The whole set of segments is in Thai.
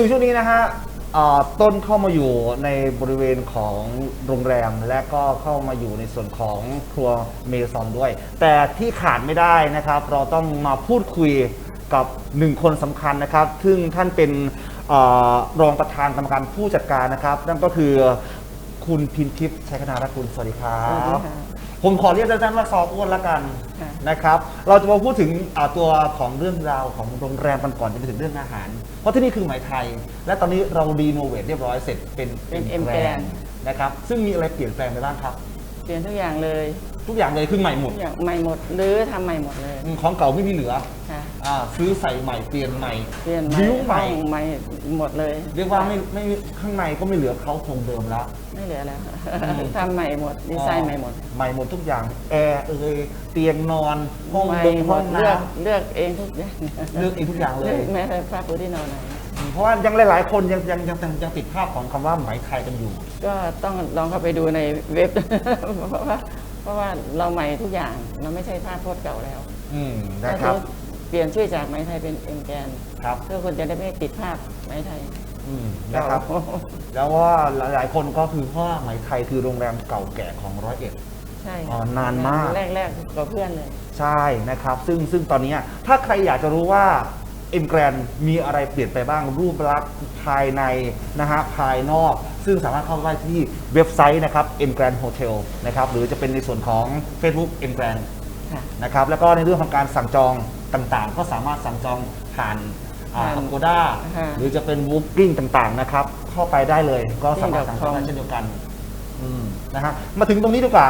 ถึงช่วงนี้นะฮะต้นเข้ามาอยู่ในบริเวณของโรงแรมและก็เข้ามาอยู่ในส่วนของครัวเมซอนด้วย แต่ที่ขาดไม่ได้นะครับ เราต้องมาพูดคุยกับหนึ่งคนสำคัญนะครับ ซึ่งท่านเป็นอรองประธานกรรมการผู้จัดการนะครับ นั่นก็คือคุณพินทิพย์ชัยคณารักุลสวัสดีครับ ผมขอเรียกสั้นๆว่าซออ้วนละกันค่ะ นะครับ เราจะมาพูดถึงอ่าตัวของเรื่องราวของโรงแรมกันก่อนจะไปถึงเรื่องอาหาร เพราะที่นี่คือไหมไทย และตอนนี้เรารีโนเวทเรียบร้อยเสร็จเป็นเป็น M M Grand Grand นะครับ ซึ่งมีอะไรเปลี่ยนแปลงไปบ้างครับ เปลี่ยนทุกอย่างเลยทุกอย่างเลยคือใหม่หมทุดกอย่างใหม่หมดหรือทำใหม่หมดเลย อืมของเก่าไม่มีเหลือ ค่ะ อ่าซื้อใส่ใหม่เปลี่ยนใหม่เปลี่ยนใหม่บิ้วใหม่ ห้องใหม่หมดเลยเรียกว่าไม่ไม่ข้างในก็ไม่เหลือเขาคงเดิมแล้ว ไม่เหลือแล้วอืม ทำใหม่หมดดีไซน์ใหม่หมดใหม่หมดทุกอย่างแอร์เอ่ยเตียงนอนห้องใหม่เดิมหมห้อดงเลือกน้ำเลือกเองทุกอย่างเลือกเองทุกอย่างเลยแม้แต่ผ้าปูที่นอนไหนเพราะว่ายังหลายๆ คนยังยังยังยังยังติดภาพของคำว่าไหมไทยกันอยู่ ก็ต้องลองเข้าไปดูในเว็บ เพราะว่าเพราะว่าเราใหม่ทุกอย่างเราไม่ใช่ผ้าโพดเก่าแล้วอืมนะครับก็อ เปลี่ยนชื่อจากไหมไทยเป็นเอ็มแกนครับเพื่อคนจะได้ไม่ติดภาพไหมไทย อืมนะครับ แล้วว่าหลายๆคนก็คือเพราะว่าไหมไทยคือโรงแรมเก่าแก่ของร้อยเอ็ด ใช่อ๋อนานมาก แรกๆกับเพื่อนเลย ใช่นะครับ ซึ่งซึ่งตอนนี้ถ้าใครอยากจะรู้ว่าเอ็มแกรนมีอะไรเปลี่ยนไปบ้างรูปลักษณ์ภายในนะฮะภายนอก ซึ่งสามารถเข้าได้ที่เว็บไซต์นะครับ M Grand Hotel นะครับหรือจะเป็นในส่วนของ Facebook M Grand ค่ะนะครับแล้วก็ในเรื่องของการสั่งจอง ต่างๆ ก็สามารถสั่งจองผ่านผ่านโกด้าค่ะหรือจะเป็น Booking ต่างๆนะครับ เข้าไปได้เลยก็สามารถสั่งจองได้ Booking.com เช่นเดียวกันอืมนะฮะมาถึงตรงนี้ดีกว่า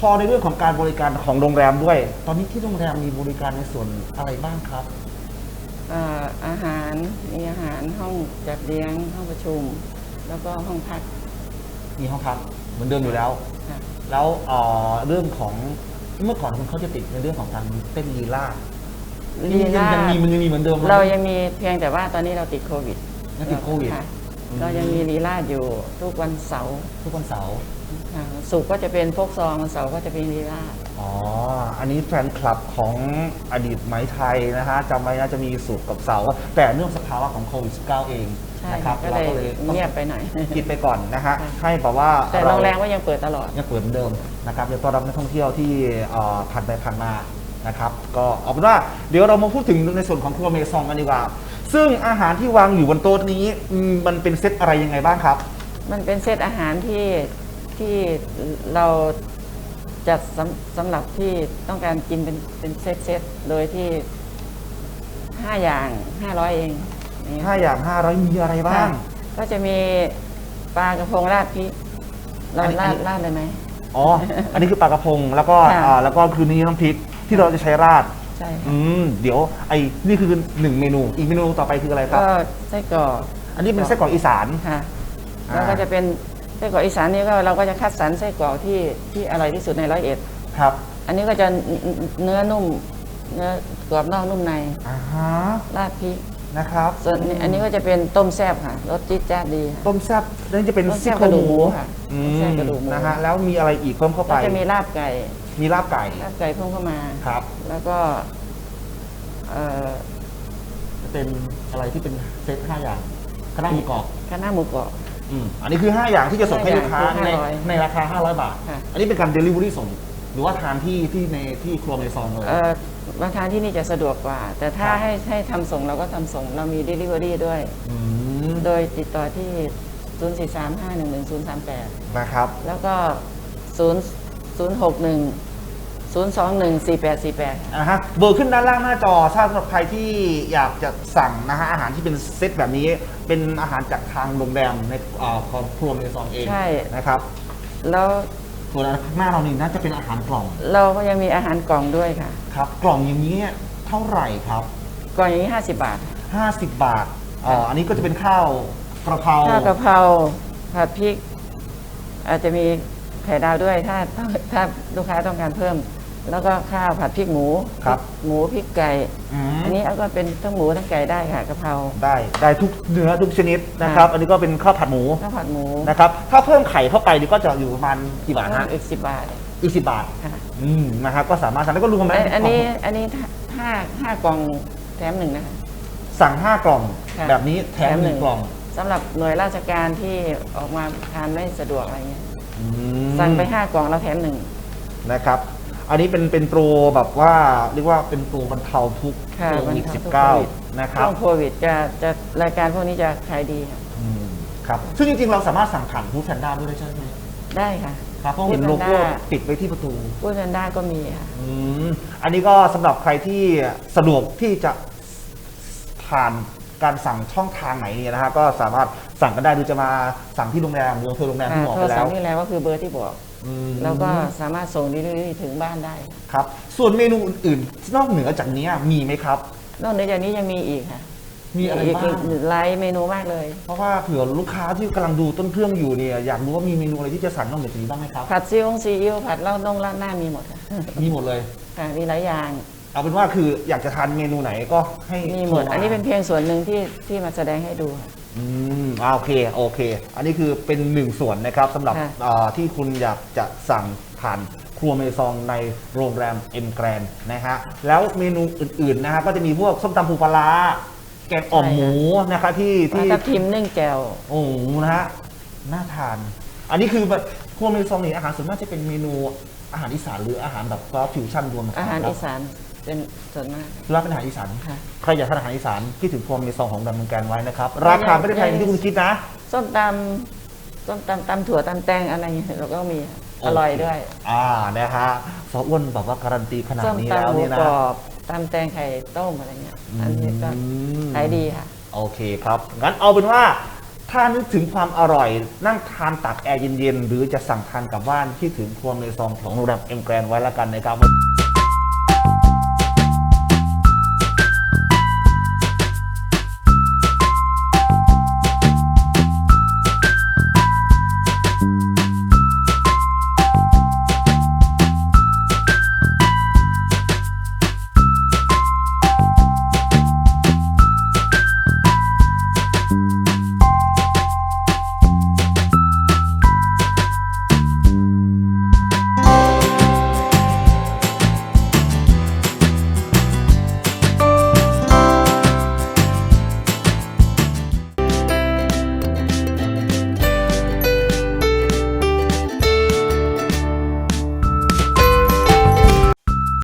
พอในเรื่องของการบริการของโรงแรมด้วย ตอนนี้ที่โรงแรมมีบริการในส่วนอะไรบ้างครับ เอ่ออาหารมีอาหารห้องจัดเลี้ยงห้องประชุม แล้วก็ห้องพักมีห้องพักเหมือนเดิมอยู่แล้ว ค่ะแล้วเอ่อเรื่องของเมื่อก่อนคุณเขาจะติดในเรื่องของการเต้นลีลา ดลีลายังมีมันยังมีเหมือนเดิมไหม เรายังมีเพียงแต่ว่าตอนนี้เราติดโควิดยังติดโควิดค่ะอืมเรายังมีลีลาดอยู่ทุกวันเสาร์ทุกวันเสาร์ค่ะวันศุกร์ก็จะเป็นโฟกซองวันเสาร์ก็จะเป็นลีลาด อ๋อ อันนี้แฟนคลับของอดีตไหมไทยนะฮะจำไว้นะจะมีสุกร์กับเสาร์แต่เนื่องสภาวะของโควิด -19 เองใช่นะครับก็เราเลยก็เลยต้องเงียบไปหน่อย ปิดไปก่อนนะฮะค่ะ ให้แบบว่า แต่โรงแรมก็ยังเปิดตลอด ยังเปิดเหมือนเดิมนะครับยังต้อนรับนักท่องเที่ยวที่เอ่อผ่านไปผ่านมา นะครับก็เอาเป็นว่าเดี๋ยวเรามาพูดถึงในส่วนของครัวเมซองกันดีกว่า ซึ่งอาหารที่วางอยู่บนโต๊ะนี้อืมมันเป็นเซตอะไรยังไงบ้างครับ มันเป็นเซตอาหารที่ที่เราจัดสำสำหรับที่ต้องการกินเป็นเป็นเซตเซตโดยที่ห้าอย่างห้าร้อยเองนี่ห้าอย่างห้าร้อยมีอะไรบ้าง ค่ะก็จะมีปลากระพงราดพริกเราอันนี้ราอันดนี้ ราดเลยไหม อ๋อ อันนี้คือปลากระพงแล้วก็ค่ะ อ่าแล้วก็คือนี่น้ำพริก ที่เราจะใช้ราดใช่ค่ะอืมเดี๋ยวไอ้นี่คือหนึ่งเมนู อีกเมนูต่อไปคืออะไรครับ ก็ไส้กรอกอันนี้เป็นไส้กรอกอีสาน ค่ะอ่า แล้วก็จะเป็นไส้กรอกอีสานนี่ก็เราก็จะคัดสรรไส้กรอกที่ที่อร่อยที่สุดในร้อยเอ็ดครับอันนี้ก็จะเนื้อนุ่มเนื้อกรอบนอกนุ่มในอ่าฮะราดพริกนะครับส่วนอันนี้ก็จะเป็นต้มแซ่บค่ะรสจี๊ดจ๊าดดีค่ะ ต้มแซ่บนั่นจะเป็นต้มแซ่ซี่บโครงหมูกระดูกหมูค่ะอืต้มแซ่บมกระดูกหมู นะฮะแล้วมีอะไรอีกเพิ่มเข้าไป ก็จะมีลาบไก่ มีลาบไก่ลาบไก่เพิ่มเข้ามา ครับ แล้วก็เอ่อจะเป็นอะไรที่เป็นเซตห้าอย่างคณะหมูกรอบคณะหมูกรอบ อืมอันนี้คือ 5 อย่างที่จะส่งให้ลูกค้าห้าในอย่างคือ500ในราคา 500 บาท ค่ะ อันนี้เป็นการเดลิเวอรี่ส่ง หรือว่าทานที่ที่ในที่ครัวเมซองเลย เอ่อมาทานที่นี่จะสะดวกกว่า แต่ถ้าครับ ให้ให้ทำส่งเราก็ทำส่งเรามี Delivery ด้วยอืมโดยติดต่อที่ 0 4 3 5 1 1 0 3 8 นะครับ แล้วก็ 0 0 6 1 0 2 1 4 8 4 8อ่าฮะเบอร์ขึ้นด้านล่างหน้าจอถ้าสำหรับใครที่อยากจะสั่งนะฮะอาหารที่เป็นเซตแบบนี้ เป็นอาหารจากทางโรงแรมในอ่าของครัวเมซองเองใช่ นะครับแล้วส่วนข้างหน้าเรานี่น่าจะเป็นอาหารกล่องเราก็ยังมีอาหารกล่องด้วยค่ะ ครับ กล่องอย่างนี้เท่าไหร่ครับ กล่องอย่างนี้ 50 บาท 50 บาทอ๋ออันนี้ก็จะเป็นข้าวกระเพราข้าวกะเพราผัดพริก อาจจะมีไข่ดาวด้วยถ้าถ้าถ้าลูกค้าต้องการเพิ่ม แล้วก็ข้าวผัดพริกหมูครับหมูพริกไก่ อืมอันนี้เอาก็เป็นทั้งหมูทั้งไก่ได้ค่ะกะเพรา ได้ได้ทุกเนื้อทุกชนิดนะครับอันนี้ก็เป็นข้าวผัดหมูข้าวผัดหมูนะครับ ถ้าเพิ่มไข่เข้าไปนี่ก็จะอยู่ประมาณกี่บาทเพิ่ฮะมอีกสิบบาทอีกสิบบาท ค่ะอืมนะครับก็สามารถสั่งแล้วก็รวมไหมอันอันนี้อันนี้ห้าห้ากล่องแถมหนึ่งนะคะสสั่ง5กล่องค่ะ แบบนี้แถมแถมหหนึ่นึ่งงกล่องสำหรับหน่วยราชการที่ออกมาทานไม่สะดวกอะไรเงี้ยอืมสั่งไปห้ากล่องแล้วแถมหนึ่งนะครับ อันนี้เป็นเป็นโปรแบบว่าเรียกว่าเป็นโปรบรรเทาทุกข์ค่ะโควิดบรรเทาทุกข์19นะครับช่วงโควิดจะจะรายการพวกนี้จะขายดีค่ะอืมครับซึ่งจริงๆเราสามารถสั่งผ่านฟู้ดแพนด้าด้วยใช่ไหมได้ค่ะ ครับเพราะเห็นโลโก้ Foodpanda ติดไว้ที่ประตู พูดกันได้ก็มีค่ะ อืมอันนี้ก็สำหรับใครที่สะดวกที่จะผ่านการสั่งช่องทางไหนเนี่ยนะฮะก็สามารถสั่งกันได้ดูจะมาสั่งที่โรงแรมหรืออำเภอโรงแรมที่บอกโทไปรแล้สั่วงที่แล้วก็คือเบอร์ที่บอกอืม แล้วก็สามารถส่งดีลิเวอรี่ถึงบ้านได้ ครับ ส่วนเมนูอื่นๆนอกเหนือจากนี้มีไหมครับ นอกเหนือจากนี้ยังมีอีกค่ะมีอะไรอีกบ้างอีกหลายเมนูมากเลย เพราะว่าเผื่อลูกค้าที่กำลังดูต้นเครื่องอยู่เนี่ยอยากรู้ว่ามีเมนูอะไรที่จะสั่งนอกเหนือจากนี้บ้างไหมครับผัดซีอิ๊วซีอิ๊วผัดเหล้าน่งราดหน้ามีหมดค่ะมีหมดเลยค่ะมีหลายอย่างเอาเป็นว่าคืออยากจะทานเมนูไหนก็ให้มีหมดโทราอันนี้เป็นเพียงส่วนหนึ่งที่ที่มาแสดงให้ดูค่ะ อืมอ่าโอเคโอเค อันนี้คือเป็นหนึ่งส่วนนะครับสำหรับค่ะ อ่าที่คุณอยากจะสั่งผ่านครัวเมซองในโรงแรมเอ็มแกรนนะฮะแล้วเมนูอื่นๆนะฮะก็จะมีพวกส้มตำปูปลาร้าแกงอ่อมหมูนะคะที่ปลาที่ทับทิมนึ่งแจ่ว โอ้โหนะฮะน่าทาน อันนี้คือแบบครัวเมซองนี่อาหารส่วนมากจะเป็นเมนูอาหารอีสานหรืออาหารแบบก็ฟิวชั่นรวมกันอาหารคบอีสาน เป็นส่วนมากรับเป็นอาหารอีสานค่ะ ใครอยากทานอาหารอีสานคิดถึงครัวเมซองของดัมเมืองแกรนไว้นะครับ ราคาไม่ได้แพงอย่างที่คุณคิดนะ ส้มตำส้มตำตำถั่วตำแตงอะไรเงี้ยเราก็มีค่ะโอเคอร่อยด้วยอ่านะฮะซออ้วนบอกว่าการันตีขนาดส้มนี้ตำแล้วหมูเนี่ยนะกรอบตำแตงไข่ต้มอะไรเงี้ยอันนี้ก็อืม ขายดีค่ะ โอเคครับ งั้นเอาเป็นว่า ถ้านึกถึงความอร่อย นั่งทานตักแอร์เย็นๆ หรือจะสั่งทานกลับบ้านที่ถึงครัวเมซองของโรงแรมเอ็มแกรนไว้แล้วกันนะครับ